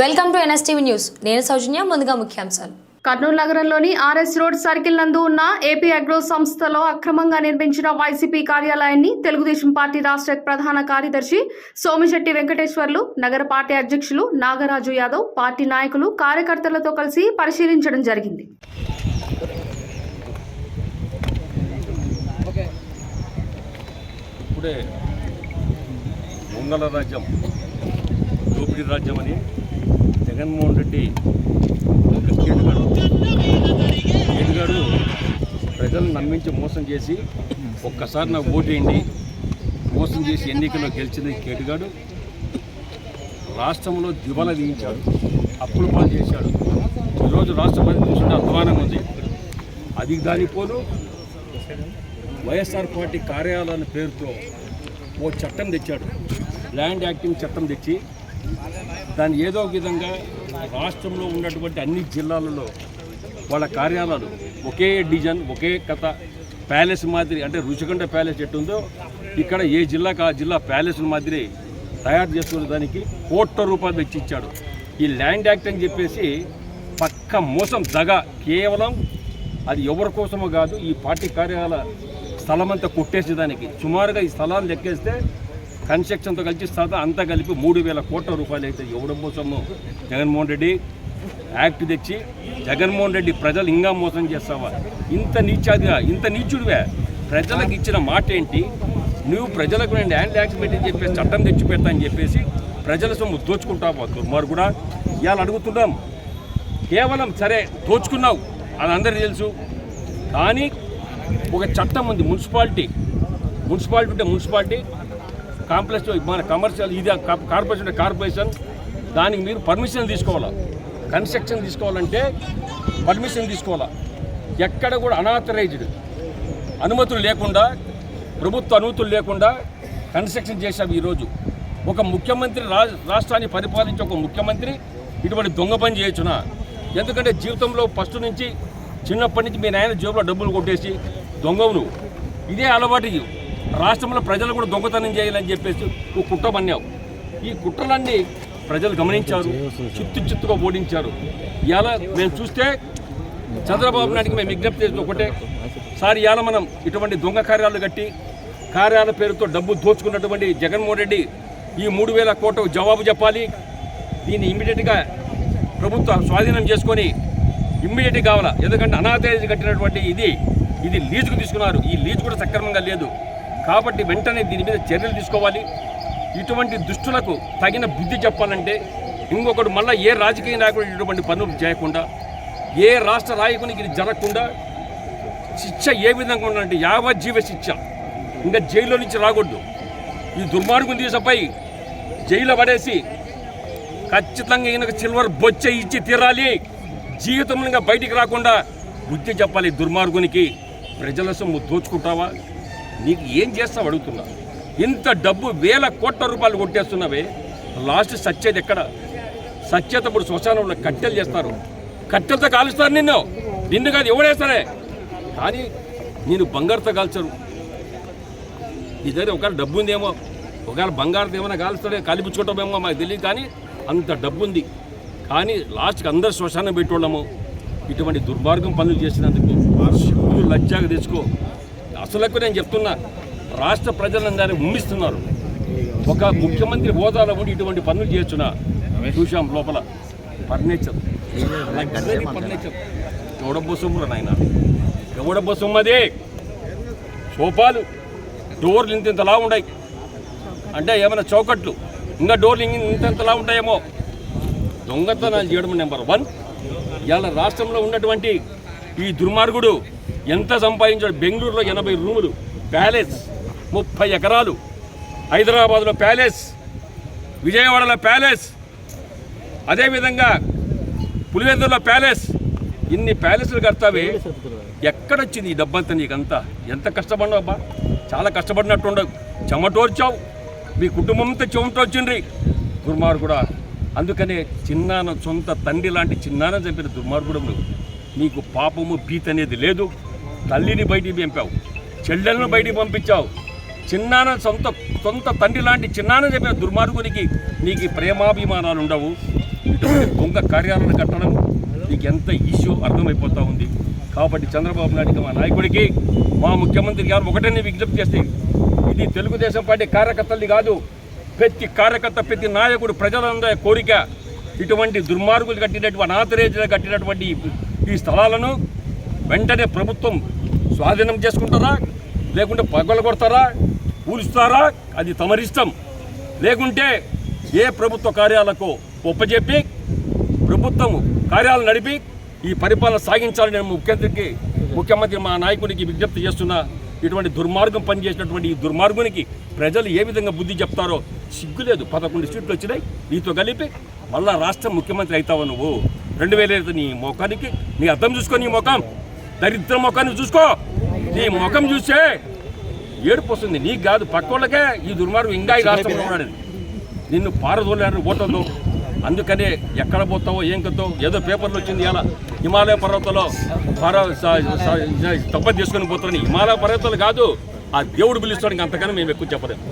Welcome to NSTV news. నేను సౌజన్య ముందుగా ముఖ్యాంశాలు. కర్నూలు నగరంలోని ఆర్ఎస్ రోడ్ సర్కిల్ నందు ఉన్న ఏపీ అగ్రో సంస్థలో అక్రమంగా నిర్మించిన వైసీపీ కార్యాలయాన్ని తెలుగుదేశం పార్టీ రాష్ట్ర ప్రధాన కార్యదర్శి సోమిశెట్టి వెంకటేశ్వర్లు నగర పార్టీ అధ్యక్షులు నాగరాజు యాదవ్ పార్టీ నాయకులు కార్యకర్తలతో కలిసి పరిశీలించడం జరిగింది. ఇప్పుడే మంగళ రాజ్యం దోపిడీ రాజ్యం అని జగన్మోహన్ రెడ్డి ఒక కేటుగాడు కేటుగాడు ప్రజలను నమ్మించి మోసం చేసి ఒక్కసారి నాకు ఓటేయండి మోసం చేసి ఎన్నికల్లో గెలిచింది కేటుగాడు రాష్ట్రంలో దివాలా తీయించాడు. అప్పులు పాలు చేశాడు. ఈరోజు రాష్ట్రపతి చూస్తుంటే అధ్వానంగా ఉంది. అది దానిపోను వైఎస్ఆర్ పార్టీ కార్యాలయాల పేరుతో ఓ చట్టం తెచ్చాడు. ల్యాండ్ యాక్టింగ్ చట్టం తెచ్చి దాన్ని ఏదో ఒక విధంగా రాష్ట్రంలో ఉన్నటువంటి అన్ని జిల్లాలలో వాళ్ళ కార్యాలయాలు ఒకే డిజైన్ ఒకే కథ ప్యాలెస్ మాదిరి అంటే రుచికొండ ప్యాలెస్ ఎట్టుందో ఇక్కడ ఏ జిల్లాకు ఆ జిల్లా ప్యాలెస్ మాదిరి తయారు చేసుకునే దానికి కోట్ల రూపాయలు తెచ్చి ఇచ్చాడు ఈ ల్యాండ్ యాక్ట్ అని చెప్పేసి పక్క మోసం దగ కేవలం అది ఎవరి కోసమో కాదు ఈ పార్టీ కార్యాలయ స్థలమంతా కొట్టేసేదానికి. సుమారుగా ఈ స్థలాలు లెక్కేస్తే కన్స్ట్రక్షన్తో కలిసి స్థలం అంతా కలిపి మూడు వేల కోట్ల రూపాయలు అయితే ఇవ్వడం కోసము జగన్మోహన్ రెడ్డి యాక్ట్ తెచ్చి జగన్మోహన్ రెడ్డి ప్రజలు ఇంకా మోసం చేస్తావా? ఇంత నీచాదిగా ఇంత నీచుడివే. ప్రజలకు ఇచ్చిన మాట ఏంటి? నువ్వు ప్రజలకు నేను ల్యాండ్ యాక్ట్ పెట్టి చెప్పేసి చట్టం తెచ్చి పెడతా అని చెప్పేసి ప్రజల సొమ్ము దోచుకుంటావు మరి కూడా ఇవాళ అడుగుతున్నాం. కేవలం సరే దోచుకున్నావు. అది అందరికీ తెలుసు. కానీ ఒక చట్టం ఉంది మున్సిపాలిటీ. మున్సిపాలిటీ ఉంటే మున్సిపాలిటీ కాంప్లెక్స్ మన కమర్షియల్ ఇది కార్పొరేషన్ కార్పొరేషన్. దానికి మీరు పర్మిషన్ తీసుకోవాలా? కన్స్ట్రక్షన్ తీసుకోవాలంటే పర్మిషన్ తీసుకోవాలా? ఎక్కడ కూడా అనాథరైజ్డ్ అనుమతులు లేకుండా ప్రభుత్వ అనుమతులు లేకుండా కన్స్ట్రక్షన్ చేశాం ఈరోజు. ఒక ముఖ్యమంత్రి రా రాష్ట్రాన్ని పరిపాలించే ఒక ముఖ్యమంత్రి ఇటువంటి దొంగ పని చేయొచ్చునా? ఎందుకంటే జీవితంలో ఫస్ట్ నుంచి చిన్నప్పటి నుంచి మీ నాయన జేబులో డబ్బులు కొట్టేసి దొంగవు నువ్వు. ఇదే అలవాటు రాష్ట్రంలో ప్రజలు కూడా దొంగతనం చేయాలని చెప్పేసి నువ్వు కుట్ర పన్నావు ఈ కుట్రలన్నీ ప్రజలు గమనించారు చిత్తు చిత్తుగా ఓడించారు. ఇలా మేము చూస్తే చంద్రబాబు నాయుడికి మేము విజ్ఞప్తి చేసి ఒకటే. సార్ ఇవాళ మనం ఇటువంటి దొంగ కార్యాలు కట్టి కార్యాల పేరుతో డబ్బు దోచుకున్నటువంటి జగన్మోహన్ రెడ్డి ఈ మూడు వేల కోట్లకు జవాబు చెప్పాలి. దీన్ని ఇమ్మీడియట్గా ప్రభుత్వం స్వాధీనం చేసుకొని ఇమ్మీడియట్గా కావాలా? ఎందుకంటే అనాథరైజ్ కట్టినటువంటి ఇది ఇది లీజుకు తీసుకున్నారు. ఈ లీజు కూడా సక్రమంగా లేదు. కాబట్టి వెంటనే దీని మీద చర్యలు తీసుకోవాలి. ఇటువంటి దుష్టులకు తగిన బుద్ధి చెప్పాలంటే ఇంకొకటి మళ్ళీ ఏ రాజకీయ నాయకుడు ఇటువంటి పనులు చేయకుండా ఏ రాష్ట్ర నాయకునికి ఇది జరగకుండా శిక్ష ఏ విధంగా ఉండాలంటే యావజ్జీవ శిక్ష. ఇంకా జైల్లో నుంచి రాకూడదు. ఈ దుర్మార్గుని తీసపై జైలు పడేసి ఖచ్చితంగా ఈయనకు సిల్వర్ బొచ్చ ఇచ్చి తీరాలి. జీవితం ఇంకా బయటికి రాకుండా బుద్ధి చెప్పాలి దుర్మార్గునికి. ప్రజల సొమ్ము దోచుకుంటావా? నీకు ఏం చేస్తావు అడుగుతున్నా. ఇంత డబ్బు వేల కోట్ల రూపాయలు కొట్టేస్తున్నావే. లాస్ట్ సచ్చేది ఎక్కడ? సత్యత ఇప్పుడు శ్మశానంలో కట్టెలు చేస్తారు. కట్టెలతో కాలుస్తారు నిన్ను. నిన్ను కాదు ఎవడేస్తారే కానీ నేను బంగారుతో కాల్చరు. నీ దగ్గర ఒకవేళ డబ్బు ఉందేమో ఒకవేళ బంగారం ఏమైనా కాలుస్తాడే కాలిపుచ్చుకుంటామేమో మాకు తెలియదు కానీ అంత డబ్బు ఉంది. కానీ లాస్ట్కి అందరు శ్మశానం పెట్టోళ్ళము ఇటువంటి దుర్మార్గం పనులు చేసినందుకు లజ్జాగా తెచ్చుకో. అసలకు నేను చెప్తున్నా రాష్ట్ర ప్రజలందరూ ఉమ్మిస్తున్నారు. ఒక ముఖ్యమంత్రి హోదాలో ఉండి ఇటువంటి పనులు చేయొచ్చున చూసాం లోపల. ఫర్నిచర్. ఫర్నిచర్. ఎవడబ్బో నాయన? ఎవడబ్బో సోఫాలు డోర్లు ఇంత ఇంతలా ఉన్నాయి అంటే ఏమైనా చౌకట్లు? ఇంకా డోర్లు ఇంత ఇంతలా ఉంటాయేమో? దొంగతనాలు చేయడం నెంబర్ వన్. ఇవాళ రాష్ట్రంలో ఉన్నటువంటి ఈ దుర్మార్గుడు ఎంత సంపాదించాడు? బెంగళూరులో ఎనభై రూములు ప్యాలెస్ ముప్పై ఎకరాలు హైదరాబాద్లో ప్యాలెస్ విజయవాడలో ప్యాలెస్ అదేవిధంగా పులివెందులో ప్యాలెస్. ఇన్ని ప్యాలెస్లు కడతావే. ఎక్కడొచ్చింది ఈ డబ్బంతా నీకంతా? ఎంత కష్టపడినావు అబ్బా? చాలా కష్టపడినట్టుండవు. చెమటోర్చావు మీ కుటుంబంతో అంతా చెమటొచ్చిండ్రి కూడా అందుకనే చిన్నాన సొంత తండ్రి లాంటి చిన్నాన చంపిన దుర్మార్గుడు నీకు పాపము భీతి అనేది లేదు. తల్లిని బయటికి పంపావు. చెల్లెలను బయటికి పంపించావు. చిన్నాన సొంత సొంత తండ్రి లాంటి చిన్నాన చెప్పిన దుర్మార్గునికి నీకు ప్రేమాభిమానాలు ఉండవు. దొంగ కార్యాలను కట్టడం నీకు ఎంత ఇష్యూ అర్థమైపోతూ ఉంది. కాబట్టి చంద్రబాబు నాయుడికి మా నాయకుడికి మా ముఖ్యమంత్రి గారు ఒకటనే విజ్ఞప్తి చేస్తే ఇది తెలుగుదేశం పార్టీ కార్యకర్తలది కాదు. ప్రతి కార్యకర్త ప్రతి నాయకుడు ప్రజలందరి కోరిక ఇటువంటి దుర్మార్గులు కట్టినటువంటి అనాథరేజులు కట్టినటువంటి ఈ స్థలాలను వెంటనే ప్రభుత్వం స్వాధీనం చేసుకుంటారా? లేకుంటే పగలు కొడతారా? కూలుస్తారా అది తమరిష్టం లేకుంటే ఏ ప్రభుత్వ కార్యాలకు ఒప్పజెప్పి ప్రభుత్వం కార్యాలు నడిపి ఈ పరిపాలన సాగించాలని నేను ముఖ్యమంత్రికి ముఖ్యమంత్రి మా నాయకుడికి విజ్ఞప్తి చేస్తున్నా. ఇటువంటి దుర్మార్గం పనిచేసినటువంటి ఈ దుర్మార్గునికి ప్రజలు ఏ విధంగా బుద్ధి చెప్తారో సిగ్గులేదు. పదకొండు సీట్లు వచ్చినాయి. నీతో కలిపి మళ్ళా రాష్ట్ర ముఖ్యమంత్రి అవుతావు నువ్వు. రెండు వేల ఐదు నీ ముఖానికి నీ అర్థం చూసుకొని నీ ముఖం దరిద్ర ముఖాన్ని చూసుకో. నీ ముఖం చూసే ఏడుపు వస్తుంది. నీకు కాదు పక్కోళ్ళకే ఈ దుర్మార్గం ఇంకా ఈ రాష్ట్రంలో ఉన్నాడు నిన్ను పారదోలేరు ఓటర్లు అందుకనే ఎక్కడ పోతావో ఏం కద్దావు ఏదో పేపర్లు వచ్చింది ఇలా హిమాలయ పర్వతాల్లో పార తప్ప తీసుకొని పోతారని. హిమాలయ పర్వతాలు కాదు ఆ దేవుడు పిలుస్తానికి అంతకన్నా మేము ఎక్కువ చెప్పలేము.